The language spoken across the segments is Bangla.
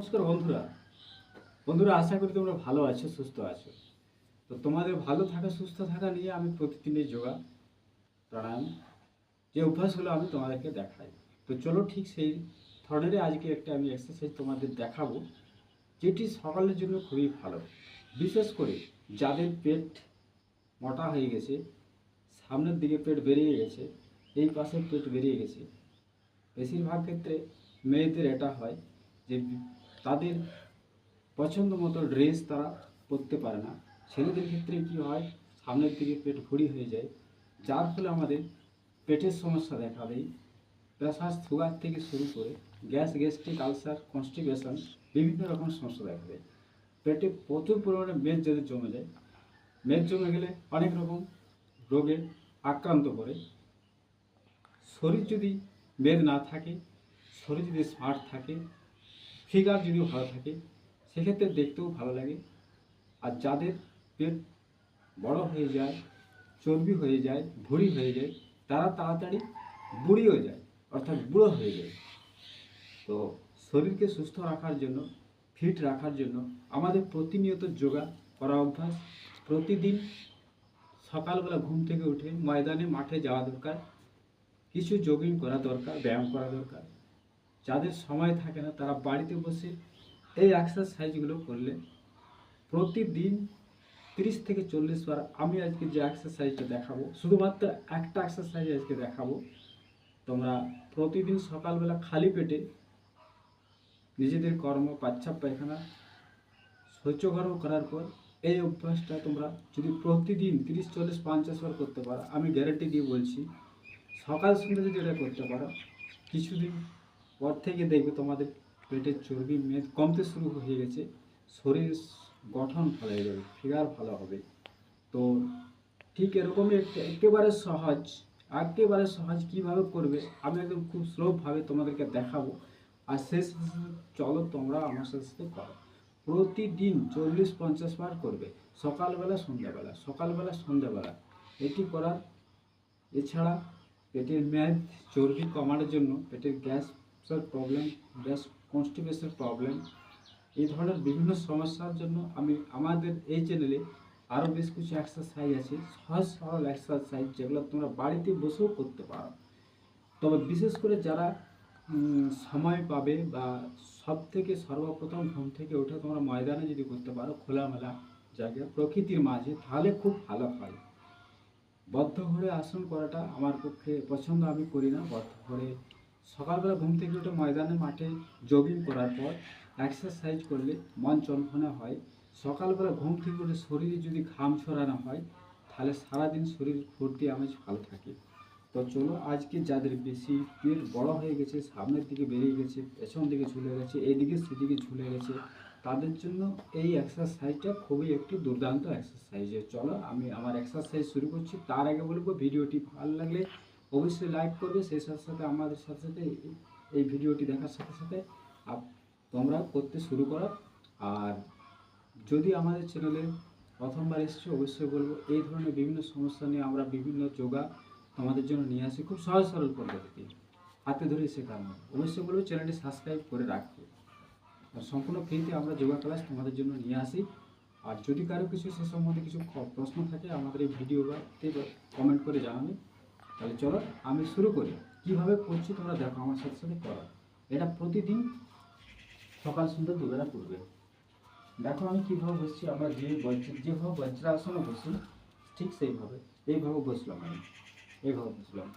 নমস্কার বন্ধুরা। বন্ধুরা, আশা করি তোমরা ভালো আছো, সুস্থ আছো। তো তোমাদের ভালো থাকা, সুস্থ থাকা নিয়ে আমি প্রতিদিনের যোগা প্রাণায়াম যে অভ্যাসগুলো আমি তোমাদেরকে দেখাই। তো চলো ঠিক সেই ধরনেরই আজকে একটা আমি এক্সারসাইজ তোমাদের দেখাবো, যেটি সকালের জন্য খুবই ভালো। বিশেষ করে যাদের পেট মোটা হয়ে গেছে, সামনের দিকে পেট বেরিয়ে গেছে, এই পাশে পেট বেরিয়ে গেছে। বেশিরভাগ ক্ষেত্রে মেয়েদের এটা হয় যে তাদের পছন্দ মতো ড্রেস তারা পরতে পারে না। ছেলেদের ক্ষেত্রে কি হয়? সামনের দিকে পেট ভরি হয়ে যায়। যার ফলে আমাদের পেটের সমস্যা দেখা দেয়। প্রেশার সুগার থেকে শুরু করে গ্যাস, গ্যাস্ট্রিক, আলসার, কনস্টিপেশন বিভিন্ন রকম সমস্যা দেখা দেয়। পেটে প্রচুর পরিমাণে মেদ যদি জমে যায়, মেদ জমে গেলে অনেক রকম রোগে আক্রান্ত করে। শরীর যদি মেদ না থাকে, শরীর যদি স্মার্ট থাকে ফিগার যদি ভালো থাকে, সেক্ষেত্রে দেখতেও ভালো লাগে। আর যাদের পেট বড় হয়ে যায়, চর্বি হয়ে যায়, ভুঁড়ি হয়ে যায়, তারা তাড়াতাড়ি বুড়িও যায়, অর্থাৎ বুড়ো হয়ে যায়। তো শরীরকে সুস্থ রাখার জন্য, ফিট রাখার জন্য আমাদের প্রতিনিয়ত যোগা করা অভ্যাস। প্রতিদিন সকালবেলা ঘুম থেকে উঠে ময়দানে, মাঠে যাওয়া দরকার। কিছু জগিং করা দরকার, ব্যায়াম করা দরকার। যাদের সময় থাকে না, তারা বাড়িতে বসে এই এক্সারসাইজগুলো করলে প্রতিদিন তিরিশ থেকে চল্লিশ বার আমি আজকে যে এক্সারসাইজটা দেখাবো, শুধুমাত্র একটা এক্সারসাইজ আজকে দেখাবো, তোমরা প্রতিদিন সকালবেলা খালি পেটে নিজেদের কর্ম পাচ্ছাপ পায়খানা শৌচকর্ম করার পর এই অভ্যাসটা তোমরা যদি প্রতিদিন তিরিশ, চল্লিশ, পঞ্চাশ বার করতে পারো, আমি গ্যারেন্টি দিয়ে বলছি, সকাল সন্ধ্যা যদি এটা করতে পারো, কিছুদিন পর থেকে দেখবে তোমাদের পেটের চর্বি মেদ কমতে শুরু হয়ে গেছে, শরীর গঠন ভালো হয়ে যাবে, ফিগার ভালো হবে। তো ঠিক এরকমই একটা একেবারে সহজ একেবারে সহজ কীভাবে করবে আমি একদম খুব স্লোভাবে তোমাদেরকে দেখাবো। আর শেষ চলো তোমরা আমার সাথে সাথে করো। প্রতিদিন চল্লিশ পঞ্চাশ বার করবে, সকালবেলা, সন্ধ্যাবেলা সকালবেলা, সন্ধ্যাবেলা। এটি করার এছাড়া পেটের মেদ, চর্বি কমানোর জন্য পেটের গ্যাসের প্রবলেম গ্যাস কনস্টিপেশনের প্রবলেম এই ধরনের বিভিন্ন সমস্যার জন্য আমি আমাদের এই চ্যানেলে আরও বেশ কিছু এক্সারসাইজ আছে, সহজ সরল এক্সারসাইজ যেগুলো তোমরা বাড়িতে বসেও করতে পারো। তবে বিশেষ করে যারা সময় পাবে বা সব থেকে সর্বপ্রথম ঘুম থেকে উঠে তোমরা ময়দানে যদি করতে পারো, খোলামেলা জায়গায় প্রকৃতির মাঝে, তাহলে খুব ভালো হয় বদ্ধ ঘরে আসন করাটা আমার পক্ষে পছন্দ আমি করি না বদ্ধ ঘরে সকালবেলা ঘুম থেকে উঠে ময়দানে মাঠে জগিং করার পর এক্সারসাইজ করলে মন চনফনে হয়। সকালবেলা ঘুম থেকে উঠে শরীরে যদি ঘাম ছড়ানো হয়, তাহলে সারাদিন শরীর ফুর্তি আমেজ ভালো থাকে। তো চলো আজকে যাদের বেশি পেট বড় হয়ে গেছে, সামনের দিকে বেরিয়ে গেছে, পেছন দিকে ঝুলে গেছে, এদিকে সেদিকে ঝুলে গেছে, তাদের জন্য এই এক্সারসাইজটা খুবই একটি দুর্দান্ত এক্সারসাইজ চলো আমি আমার এক্সারসাইজ শুরু করছি। তার আগে বলব, ভিডিওটি ভালো লাগলে অবশ্যই লাইক করবে, সেই সাথে সাথে আমাদের সাথে সাথে এই- ভিডিওটি দেখার সাথে সাথে আপ- তোমরা করতে শুরু করো। আর যদি আমাদের চ্যানেলে প্রথমবার এসেছ, অবশ্যই বলব, এই ধরনের বিভিন্ন সমস্যা নিয়ে আমরা বিভিন্ন যোগা তোমাদের জন্য নিয়ে আসি খুব সহজ সরল পদ্ধতিতে, হাতে ধরে শেখানো অবশ্যই বলব চ্যানেলটি সাবস্ক্রাইব করে রাখবে। আর সম্পূর্ণ ফ্রিতে আমরা যোগা ক্লাস তোমাদের জন্য নিয়ে আসি। আর যদি কারও কিছু সে সম্বন্ধে কিছু প্রশ্ন থাকে, আমাদের এই ভিডিওতে কমেন্ট করে জানাবে। তাহলে চলো আমি শুরু করি। কীভাবে করছি তোমরা দেখো আমার সাথে সাথে করো। এটা প্রতিদিন সকাল সন্ধ্যা দুবেলা করবে। দেখো আমি কীভাবে বসছি, আমরা যে বজ্র যেভাবে বজ্রাসনে বসি, ঠিক সেইভাবে। এইভাবে বসলাম আমি। এইভাবে বসলাম।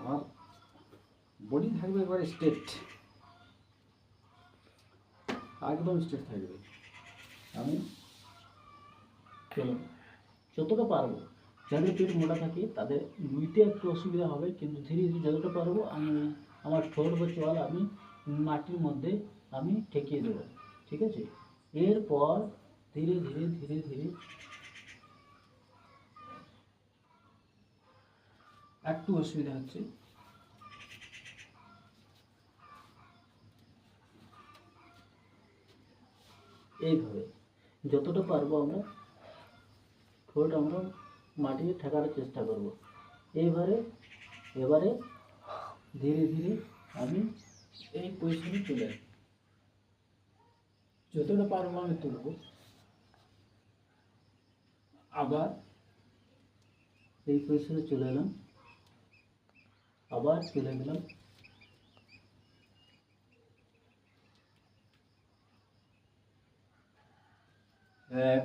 আমার বডি থাকবে এবারে স্ট্রেট একদম স্ট্রেট থাকবে। আমি চলো। যতটা পারব। যাদের পেট মোটা থাকে, তাদের নুইতে একটু অসুবিধা হবে, কিন্তু ধীরে ধীরে যতটা পারব আমি আমার ঠোঁট বা চোয়াল আমি মাটির মধ্যে আমি ঠেকিয়ে দেবো, ঠিক আছে? এরপর ধীরে ধীরে ধীরে ধীরে একটু অসুবিধা হচ্ছে। এইভাবে যতটা পারব আমরা, ঠোঁট আমরা মাটিতে ঠেকানোর চেষ্টা করব এইবারে এবারে ধীরে ধীরে আমি এই পজিশনে চলে আসি যতটা পারব আমি তুলবো আবার এই পজিশনে চলে এলাম আবার চলে গেলাম এক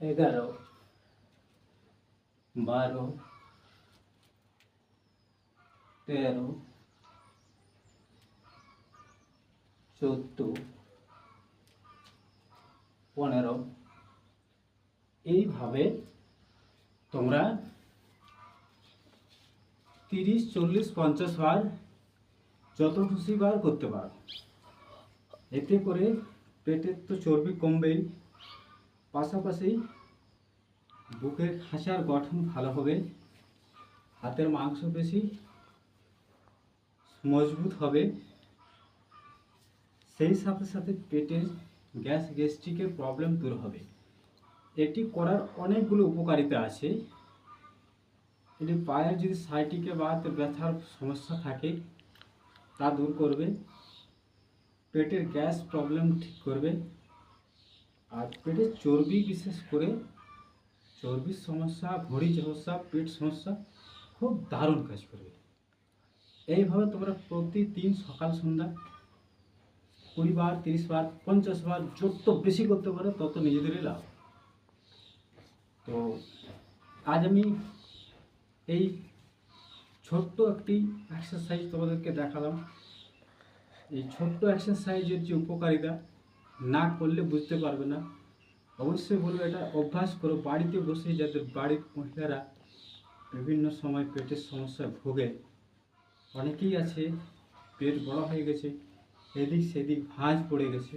এগারো, বারো, তেরো, চোদ্দ, পনেরো। এইভাবে তোমরা তিরিশ, চল্লিশ, পঞ্চাশ বার যত খুশি বার করতে পারো। এতে করে পেটের তো চর্বি কমবেই। পাশাপাশি বুকের খাঁচার গঠন ভালো হবে, হাতের মাংসপেশি মজবুত হবে। সেই সাথে সাথে পেটের গ্যাস গ্যাস্ট্রিকের প্রবলেম দূর হবে। এটি করার অনেকগুলো উপকারিতা আছে। এটি পায়ের যদি সাইটিকে বা ব্যথার সমস্যা থাকে, তা দূর করবে। পেটের গ্যাস প্রবলেম ঠিক করবে। আর পেটের চর্বি বিশেষ করে, চর্বির সমস্যা ভরি সমস্যা, পেট সমস্যা, খুব দারুণ কাজ করবে এইভাবে তোমরা প্রতিদিন সকাল, সন্ধ্যা কুড়ি বার, তিরিশ বার, পঞ্চাশ বার যত বেশি করতে পারো তত নিজেদেরই লাভ। তো আজ আমি এই ছোট্ট একটি এক্সারসাইজ তোমাদেরকে দেখালাম। এই ছোট্ট এক্সারসাইজের যে উপকারিতা না করলে বুঝতে পারবে না। অবশ্যই বলব, এটা অভ্যাস করো। বাড়িতে বসে যাদের বাড়ির মহিলারা বিভিন্ন সময় পেটের সমস্যায় ভোগে, অনেকেই আছে, পেট বড় হয়ে গেছে, এদিক সেদিক ভাঁজ পড়ে গেছে,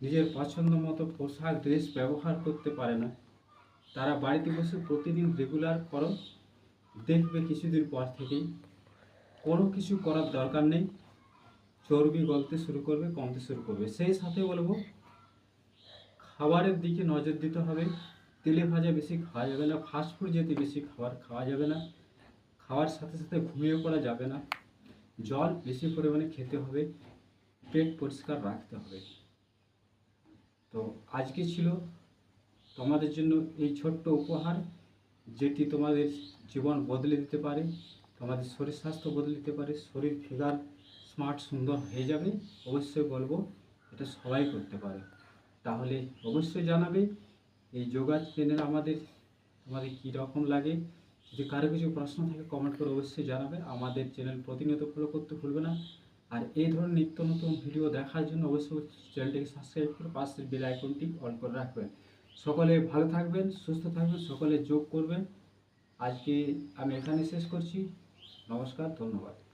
নিজের পছন্দ মতো পোশাক, ড্রেস ব্যবহার করতে পারে না। তারা বাড়িতে বসে প্রতিদিন রেগুলার করো, দেখবে কিছুদিন পর থেকেই। কোনো কিছু করার দরকার নেই। চর্বি গলতে শুরু করবে, কমতে শুরু করবে। সেই সাথে বলব খাবারের দিকে নজর দিতে হবে। তেলে ভাজা বেশি খাওয়া যাবে না। ফাস্টফুড যেতে বেশি খাবার খাওয়া যাবে না। খাওয়ার সাথে সাথে ঘুমিয়ে পড়া যাবে না। জল বেশি পরিমাণে খেতে হবে। পেট পরিষ্কার রাখতে হবে। তো আজকে ছিল তোমাদের জন্য এই ছোট্ট উপহার, যেটি তোমাদের জীবন বদলে দিতে পারে, তোমাদের শরীর স্বাস্থ্য বদলে দিতে পারে, শরীর ফিগার স্মার্ট সুন্দর হয়ে যাবে। অবশ্যই বলব, এটা সবাই করতে পারে। তাহলে অবশ্যই জানাবে। এই যোগা চ্যানেল আমাদের তোমাদের কী রকম লাগে? যদি কারও কিছু প্রশ্ন থাকে কমেন্ট করে অবশ্যই জানাবে। আমাদের চ্যানেল প্রতিনিয়ত ফলো করতে ভুলবে না। আর এই ধরনের নিত্য নতুন ভিডিও দেখার জন্য অবশ্যই চ্যানেলটিকে সাবস্ক্রাইব করে পাশের বেল আইকনটি অন করে রাখবেন। সকলে ভালো থাকবেন, সুস্থ থাকবেন, সকলে যোগ করবেন। আজকে আমি এখানে শেষ করছি। নমস্কার, ধন্যবাদ।